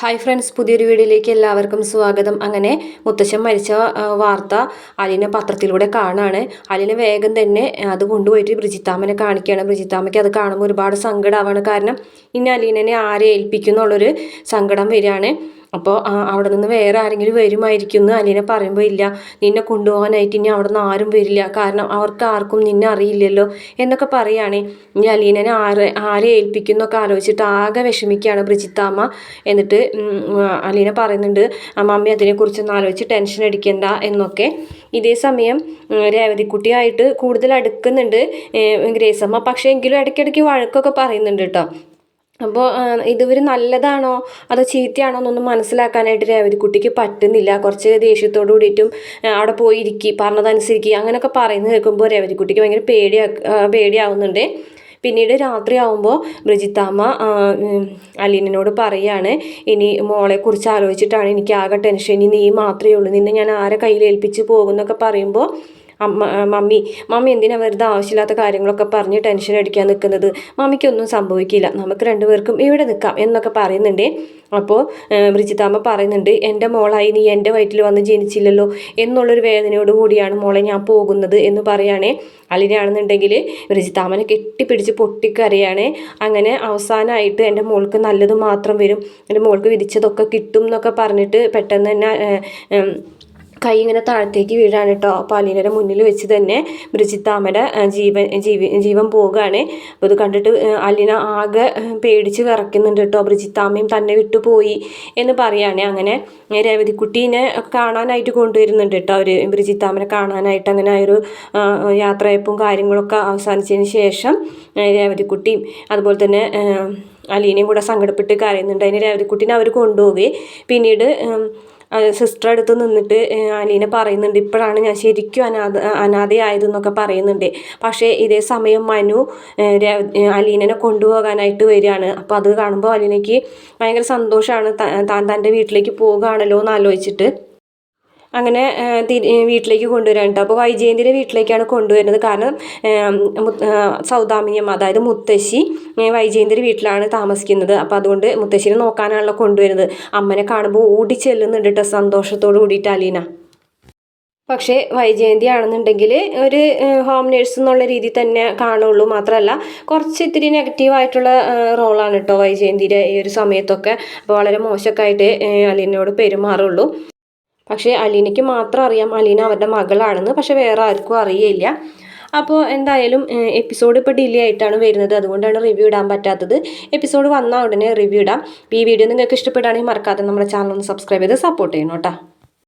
Hi friends പുതിയൊരു വീഡിയോയിലേക്ക് എല്ലാവർക്കും സ്വാഗതം. അങ്ങനെ മുത്തശ്ശൻ മരിച്ച വാർത്ത അലിനെ പത്രത്തിലൂടെ കാണാണ്. അലിനെ വേഗം തന്നെ അത് കൊണ്ടുപോയിട്ട് ബ്രിജിത്താമനെ കാണിക്കുകയാണ്. ബ്രിജിത്താമയ്ക്ക് അത് കാണുമ്പോൾ ഒരുപാട് സങ്കടമാവാണ് കാരണം ഇനി അലീനെ ആരെ ഏൽപ്പിക്കുന്നുള്ളൊരു സങ്കടം വരികയാണ്. അപ്പോൾ അവിടെ നിന്ന് വേറെ ആരെങ്കിലും വരുമായിരിക്കും എന്ന് അലീന പറയുമ്പോൾ ഇല്ല. നിന്നെ കൊണ്ടുപോകാനായിട്ട് ഇനി അവിടെ നിന്ന് ആരും വരില്ല. കാരണം അവർക്ക് ആർക്കും നിന്നെ അറിയില്ലല്ലോ എന്നൊക്കെ പറയുകയാണെ ഇനി അലീനനെ ആരെ ആരെ ഏൽപ്പിക്കുന്നൊക്കെ ആലോചിച്ചിട്ട് ആകെ വിഷമിക്കുകയാണ് ബ്രിജിത്താമ്മ എന്നിട്ട് അലീന പറയുന്നുണ്ട് അമ്മാമ്മ അതിനെക്കുറിച്ചൊന്നും ആലോചിച്ച് ടെൻഷൻ അടിക്കണ്ട എന്നൊക്കെ. ഇതേ സമയം രേവതിക്കുട്ടിയായിട്ട് കൂടുതൽ അടുക്കുന്നുണ്ട് ഗ്രേസമ്മ. പക്ഷേ എങ്കിലും ഇടയ്ക്കിടയ്ക്ക് വഴക്കൊക്കെ പറയുന്നുണ്ട് കേട്ടോ. അപ്പോൾ ഇതുവർ നല്ലതാണോ? അതോ ചീത്തയാണോ എന്നൊന്നും മനസ്സിലാക്കാനായിട്ട് രേവതിക്കുട്ടിക്ക് പറ്റുന്നില്ല. കുറച്ച് ദേഷ്യത്തോടു കൂടിയിട്ടും അവിടെ പോയി ഇരിക്കി പറഞ്ഞതനുസരിക്കുക അങ്ങനെയൊക്കെ പറയുന്നത് കേൾക്കുമ്പോൾ രേവതിക്കുട്ടിക്ക് ഭയങ്കര പേടിയാ പേടിയാവുന്നുണ്ട്. പിന്നീട് രാത്രിയാവുമ്പോൾ ബ്രിജിത്താമ്മ അലീനോട് പറയാണ് ഇനി മോളെ കുറിച്ച് ആലോചിച്ചിട്ടാണ് എനിക്ക് ആകെ ടെൻഷൻ. ഇനി നീ മാത്രമേ ഉള്ളൂ. നിന്നെ ഞാൻ ആരെ കയ്യിൽ ഏൽപ്പിച്ച് പോകുന്നൊക്കെ പറയുമ്പോൾ അമ്മ മമ്മി. മമ്മി എന്തിനാ വെറുതെ ആവശ്യമില്ലാത്ത കാര്യങ്ങളൊക്കെ പറഞ്ഞ് ടെൻഷൻ അടിക്കാൻ നിൽക്കുന്നത്? മമ്മിക്കൊന്നും സംഭവിക്കില്ല. നമുക്ക് രണ്ടുപേർക്കും ഇവിടെ നിൽക്കാം എന്നൊക്കെ പറയുന്നുണ്ട്. അപ്പോൾ ബ്രിജിതാമ്മ പറയുന്നുണ്ട് എന്റെ മോളായി നീ എന്റെ വയറ്റിൽ വന്ന് ജനിച്ചില്ലല്ലോ എന്നുള്ളൊരു വേദനയോട് കൂടിയാണ് മോളെ ഞാൻ പോകുന്നത് എന്ന് പറയുകയാണേ അലിനാണെന്നുണ്ടെങ്കിൽ ബ്രിജിതാമ്മനെ കെട്ടിപ്പിടിച്ച് പൊട്ടിക്കറിയാണ് അങ്ങനെ അവസാനമായിട്ട് എന്റെ മോൾക്ക് നല്ലത് മാത്രം വരും. എന്റെ മോൾക്ക് വിധിച്ചതൊക്കെ കിട്ടും എന്നൊക്കെ പറഞ്ഞിട്ട് പെട്ടെന്ന് തന്നെ കൈ ഇങ്ങനെ താഴത്തേക്ക് വീഴാണ് കേട്ടോ. അപ്പോൾ അലീനയുടെ മുന്നിൽ വെച്ച് തന്നെ ബ്രിജിത്താമ്മയുടെ ജീവൻ ജീവ ജീവൻ പോവുകയാണ്. അപ്പോൾ ഇത് കണ്ടിട്ട് അലീന ആകെ പേടിച്ച് വിറയ്ക്കുന്നുണ്ട് കേട്ടോ. ബ്രിജിത്താമ്മയും തന്നെ വിട്ടുപോയി എന്ന് പറയുകയാണ് അങ്ങനെ രേവതിക്കുട്ടീനെ കാണാനായിട്ട് കൊണ്ടുവരുന്നുണ്ട് കേട്ടോ അവർ ബ്രിജിത്താമ്മനെ കാണാനായിട്ട് അങ്ങനെ ഒരു യാത്രയപ്പും കാര്യങ്ങളൊക്കെ അവസാനിച്ചതിന് ശേഷം രേവതിക്കുട്ടിയും അതുപോലെ തന്നെ അലീനയും കൂടെ സങ്കടപ്പെട്ട് കരയുന്നുണ്ട്. അതിന് രേവതിക്കുട്ടീനെ അവർ കൊണ്ടുപോവുകയും പിന്നീട് സിസ്റ്റർ അടുത്ത് നിന്നിട്ട് അലീന പറയുന്നുണ്ട് ഇപ്പോഴാണ് ഞാൻ ശരിക്കും അനാഥ അനാഥയായതെന്നൊക്കെ പറയുന്നുണ്ട്. പക്ഷേ ഇതേ സമയം മനു അലീനനെ കൊണ്ടുപോകാനായിട്ട് വരികയാണ്. അപ്പോൾ അത് കാണുമ്പോൾ അലീനയ്ക്ക് ഭയങ്കര സന്തോഷമാണ് താൻ തന്റെ വീട്ടിലേക്ക് പോകുകയാണല്ലോ എന്ന് ആലോചിച്ചിട്ട്. അങ്ങനെ വീട്ടിലേക്ക് കൊണ്ടുവരാൻ കേട്ടോ അപ്പോൾ വൈജയന്തിയുടെ വീട്ടിലേക്കാണ് കൊണ്ടുവരുന്നത്. കാരണം സൗദാമിനിയമ്മ അതായത് മുത്തശ്ശി വൈജയന്തിയുടെ വീട്ടിലാണ് താമസിക്കുന്നത്. അപ്പോൾ അതുകൊണ്ട് മുത്തശ്ശിനെ നോക്കാനാണല്ലോ കൊണ്ടുവരുന്നത്. അമ്മനെ കാണുമ്പോൾ ഓടി ചെല്ലുന്നുണ്ട് കേട്ടോ സന്തോഷത്തോട് കൂടിയിട്ട് അലീന. പക്ഷേ വൈജയന്തി ആണെന്നുണ്ടെങ്കിൽ ഒരു ഹോം നേഴ്സ് എന്നുള്ള രീതി തന്നെ കാണുള്ളൂ. മാത്രമല്ല കുറച്ച് ഇത്തിരി നെഗറ്റീവായിട്ടുള്ള റോളാണ് കേട്ടോ വൈജയന്തിയുടെ ഈ ഒരു സമയത്തൊക്കെ. അപ്പോൾ വളരെ മോശമൊക്കെ ആയിട്ട് അലീനയോട് പെരുമാറുള്ളൂ. പക്ഷേ അലീനയ്ക്ക് മാത്രം അറിയാം അലീന അവരുടെ മകളാണെന്ന്. പക്ഷേ വേറെ ആർക്കും അറിയില്ല അപ്പോൾ എന്തായാലും എപ്പിസോഡ് ഇപ്പോൾ ഡിലേ ആയിട്ടാണ് വരുന്നത്. അതുകൊണ്ടാണ് റിവ്യൂ ഇടാൻ പറ്റാത്തത്. എപ്പിസോഡ് വന്നാൽ ഉടനെ റിവ്യൂ ഇടാം. ഈ വീഡിയോ നിങ്ങൾക്ക് ഇഷ്ടപ്പെടുകയാണെങ്കിൽ മറക്കാതെ നമ്മുടെ ചാനൽ ഒന്ന് സബ്സ്ക്രൈബ് ചെയ്ത് സപ്പോർട്ട് ചെയ്യണം കേട്ടോ.